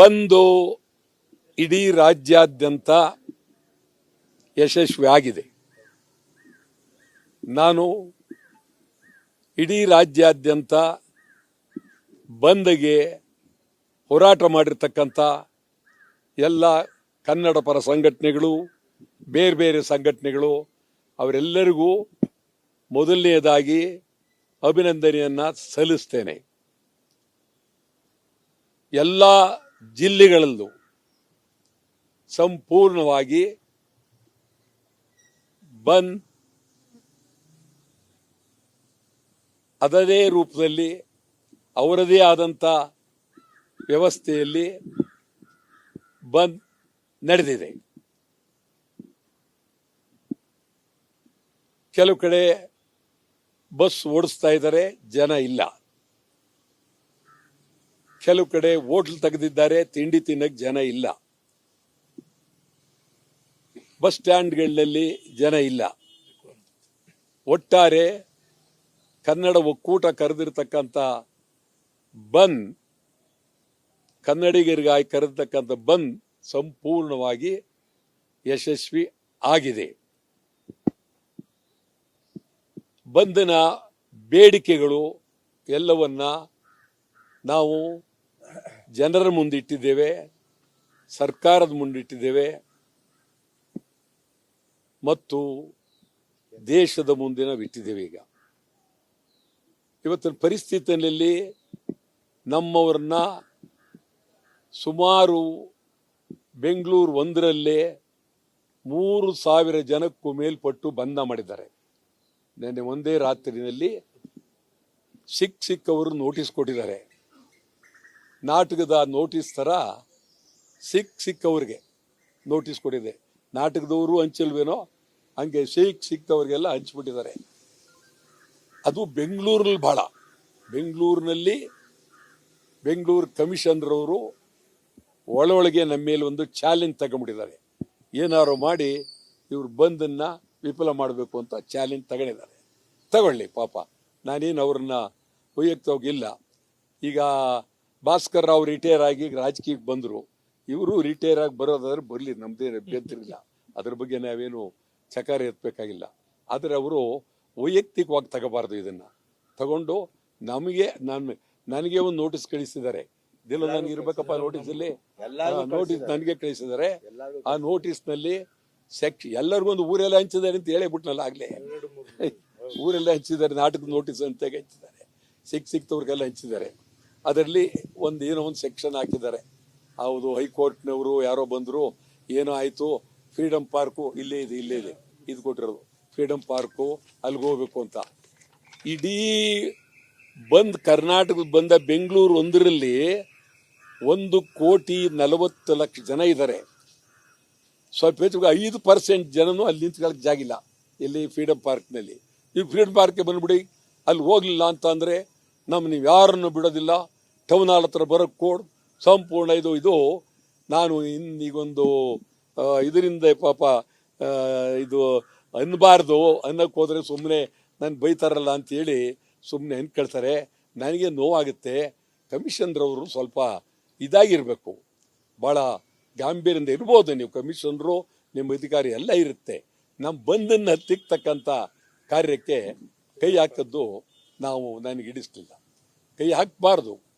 ಬಂದು ಇಡೀ ರಾಜ್ಯಾದ್ಯಂತ ಯಶಸ್ವಿ ಆಗಿದೆ ನಾನು ಇಡೀ ರಾಜ್ಯಾದ್ಯಂತ ಬಂದ್ಗೆ ಹೋರಾಟ ಮಾಡಿರ್ತಕ್ಕಂಥ ಎಲ್ಲ ಕನ್ನಡ ಪರ ಸಂಘಟನೆಗಳು, ಬೇರೆ ಬೇರೆ ಸಂಘಟನೆಗಳು, ಅವರೆಲ್ಲರಿಗೂ ಮೊದಲನೆಯದಾಗಿ ಅಭಿನಂದನೆಯನ್ನು ಸಲ್ಲಿಸ್ತೇನೆ. ಎಲ್ಲ ಜಿಲ್ಲೆಗಳಲ್ಲೂ ಸಂಪೂರ್ಣವಾಗಿ ಬಂದ್ ಅದದೇ ರೂಪದಲ್ಲಿ ಅವರದೇ ಆದಂಥ ವ್ಯವಸ್ಥೆಯಲ್ಲಿ ಬಂದ್ ನಡೆದಿದೆ. ಕೆಲವು ಕಡೆ ಬಸ್ ಓಡಿಸ್ತಾ ಇದ್ದಾರೆ, ಜನ ಇಲ್ಲ. ಕೆಲವು ಕಡೆ ಹೋಟ್ಲ್ ತೆಗೆದಿದ್ದಾರೆ, ತಿಂಡಿ ತಿನ್ನಕ್ಕೆ ಜನ ಇಲ್ಲ. ಬಸ್ ಸ್ಟ್ಯಾಂಡ್ಗಳಲ್ಲಿ ಜನ ಇಲ್ಲ. ಒಟ್ಟಾರೆ ಕನ್ನಡ ಒಕ್ಕೂಟ ಕರೆದಿರ್ತಕ್ಕಂಥ ಬಂದ್, ಕನ್ನಡಿಗರಿಗಾಗಿ ಕರೆದಿರ್ತಕ್ಕಂಥ ಬಂದ್ ಸಂಪೂರ್ಣವಾಗಿ ಯಶಸ್ವಿ ಆಗಿದೆ. ಬಂದನ ಬೇಡಿಕೆಗಳು ಎಲ್ಲವನ್ನ ನಾವು ಜನರ ಮುಂದಿಟ್ಟಿದ್ದೇವೆ ಸರ್ಕಾರದ ಮುಂದಿಟ್ಟಿದ್ದೇವೆ ಮತ್ತು ದೇಶದ ಮುಂದಿನ ಇಟ್ಟಿದ್ದೇವೆ ಈಗ. ಇವತ್ತಿನ ಪರಿಸ್ಥಿತಿಯಲ್ಲಿ ನಮ್ಮವ್ರನ್ನ ಸುಮಾರು ಬೆಂಗಳೂರು ಒಂದರಲ್ಲೇ ಮೂರು ಸಾವಿರ ಜನಕ್ಕೂ ಮೇಲ್ಪಟ್ಟು ಬಂಧ ಮಾಡಿದ್ದಾರೆ. ನಿನ್ನೆ ಒಂದೇ ರಾತ್ರಿನಲ್ಲಿ ಸಿಕ್ ಸಿಕ್ಕವರು ನೋಟಿಸ್ ಕೊಟ್ಟಿದ್ದಾರೆ. ನಾಟಕದ ನೋಟಿಸ್ ಥರ ಸಿಕ್ ಸಿಕ್ಕವ್ರಿಗೆ ನೋಟಿಸ್ ಕೊಟ್ಟಿದೆ. ನಾಟಕದವರು ಹಂಚಿಲ್ವೇನೋ, ಹಂಗೆ ಸಿಕ್ ಸಿಕ್ಕವ್ರಿಗೆಲ್ಲ ಹಂಚಿಬಿಟ್ಟಿದ್ದಾರೆ. ಅದು ಬೆಂಗಳೂರಲ್ಲಿ ಭಾಳ. ಬೆಂಗಳೂರಿನಲ್ಲಿ ಬೆಂಗಳೂರು ಕಮಿಷನರವರು ಒಳೊಳಗೆ ನಮ್ಮ ಮೇಲೆ ಒಂದು ಚಾಲೆಂಜ್ ತಗೊಂಡ್ಬಿಟ್ಟಿದ್ದಾರೆ. ಏನಾರು ಮಾಡಿ ಇವರು ಬಂದನ್ನು ವಿಫಲ ಮಾಡಬೇಕು ಅಂತ ಚಾಲೆಂಜ್ ತಗೊಂಡಿದ್ದಾರೆ. ತಗೊಳ್ಳಿ ಪಾಪ. ನಾನೇನು ಅವ್ರನ್ನ ವೈಯಕ್ತವಾಗಿ ಈಗ ಭಾಸ್ಕರ್ ರಾವ್ ರಿಟೈರ್ ಆಗಿ ರಾಜಕೀಯಕ್ಕೆ ಬಂದರು. ಇವರು ರಿಟೈರ್ ಆಗಿ ಬರೋದಾದ್ರೆ ಬರಲಿ ನಮ್ದೇನು ಅಭ್ಯಂತರಿಲ್ಲ ಅದ್ರ ಬಗ್ಗೆ ನಾವೇನು ಚಕಾರ ಎತ್ತಬೇಕಾಗಿಲ್ಲ ಆದರೆ ಅವರು ವೈಯಕ್ತಿಕವಾಗಿ ತಗೋಬಾರ್ದು ಇದನ್ನ. ತಗೊಂಡು ನಮಗೆ ನಾನು ನನಗೆ ಒಂದು ನೋಟಿಸ್ ಕಳಿಸಿದ್ದಾರೆ. ದಿನ ನನಗೆ ಇರಬೇಕಪ್ಪ ನೋಟಿಸಲ್ಲಿ ನೋಟಿಸ್ ನನಗೆ ಕಳಿಸಿದ್ದಾರೆ. ಆ ನೋಟಿಸ್ನಲ್ಲಿ ಸೆಕ್ಷ ಎಲ್ಲರಿಗೂ ಒಂದು ಊರೆಲ್ಲ ಹಂಚಿದ್ದಾರೆ ಅಂತ ಹೇಳಿಬಿಟ್ನಲ್ಲ ಆಗಲೇ. ಊರೆಲ್ಲ ಹಂಚಿದ್ದಾರೆ ನಾಟಕದ ನೋಟಿಸ್ ಅಂತ ಹಂಚಿದ್ದಾರೆ. ಸಿಕ್ ಸಿಕ್ತವ್ರಿಗೆಲ್ಲ ಹಂಚಿದ್ದಾರೆ. ಅದರಲ್ಲಿ ಒಂದು ಏನೋ ಒಂದು ಸೆಕ್ಷನ್ ಹಾಕಿದ್ದಾರೆ. ಹೌದು, ಹೈಕೋರ್ಟ್ನವರು ಯಾರೋ ಬಂದರು, ಏನೋ ಆಯಿತು ಫ್ರೀಡಮ್ ಪಾರ್ಕು ಇಲ್ಲೇ ಇದೆ ಇಲ್ಲೇ ಇದೆ. ಇದು ಕೊಟ್ಟಿರೋದು. ಫ್ರೀಡಮ್ ಪಾರ್ಕು ಅಲ್ಲಿಗೆ ಹೋಗ್ಬೇಕು ಅಂತ. ಇಡೀ ಬಂದ್ ಕರ್ನಾಟಕದ ಬಂದ ಬೆಂಗಳೂರು ಒಂದರಲ್ಲಿ ಒಂದು ಕೋಟಿ ನಲವತ್ತು ಲಕ್ಷ ಜನ ಇದ್ದಾರೆ ಸ್ವಲ್ಪ ಹೆಚ್ಚು ಐದು ಪರ್ಸೆಂಟ್ ಜನನೂ ಅಲ್ಲಿ ನಿಂತ್ಕೊಳ್ಳೋಕೆ ಜಾಗಿಲ್ಲ. ಇಲ್ಲಿ ಫ್ರೀಡಮ್ ಪಾರ್ಕ್ನಲ್ಲಿ ನೀವು ಫ್ರೀಡಮ್ ಪಾರ್ಕ್ಗೆ ಬಂದ್ಬಿಡಿ, ಅಲ್ಲಿ ಹೋಗ್ಲಿಲ್ಲ ಅಂತ ಅಂದರೆ ನಮ್ಮ ನೀವು ಯಾರನ್ನು ಬಿಡೋದಿಲ್ಲ. ಟೌನ್ ಹಾಲ್ ಹತ್ರ ಬರೋಕ್ಕೆ ಕೋಡ್. ಸಂಪೂರ್ಣ ಇದು ಇದು. ನಾನು ಇನ್ನೀಗೊಂದು ಇದರಿಂದ ಪಾಪ ಇದು ಅನ್ನಬಾರ್ದು. ಅನ್ನಕ್ಕೆ ಹೋದರೆ ಸುಮ್ಮನೆ ನಾನು ಬೈತಾರಲ್ಲ ಅಂತೇಳಿ ಸುಮ್ಮನೆ ಅನ್ಕೊಳ್ತಾರೆ. ನನಗೆ ನೋವಾಗುತ್ತೆ. ಕಮಿಷನ್ರವರು ಸ್ವಲ್ಪ ಇದಾಗಿರಬೇಕು. ಭಾಳ ಗಾಂಭೀರ್ಯದಿಂದ ಇರ್ಬೋದು. ನೀವು ಕಮಿಷನರು, ನಿಮ್ಮ ಅಧಿಕಾರಿ ಎಲ್ಲ ಇರುತ್ತೆ. ನಮ್ಮ ಬಂದನ್ನು ಹತ್ತಿಕ್ತಕ್ಕಂಥ ಕಾರ್ಯಕ್ಕೆ ಕೈ ಹಾಕದ್ದು ನಾವು ನನಗೆ ಹಿಡಿಸ್ಲಿಲ್ಲ. ಕೈ ಹಾಕಬಾರ್ದು.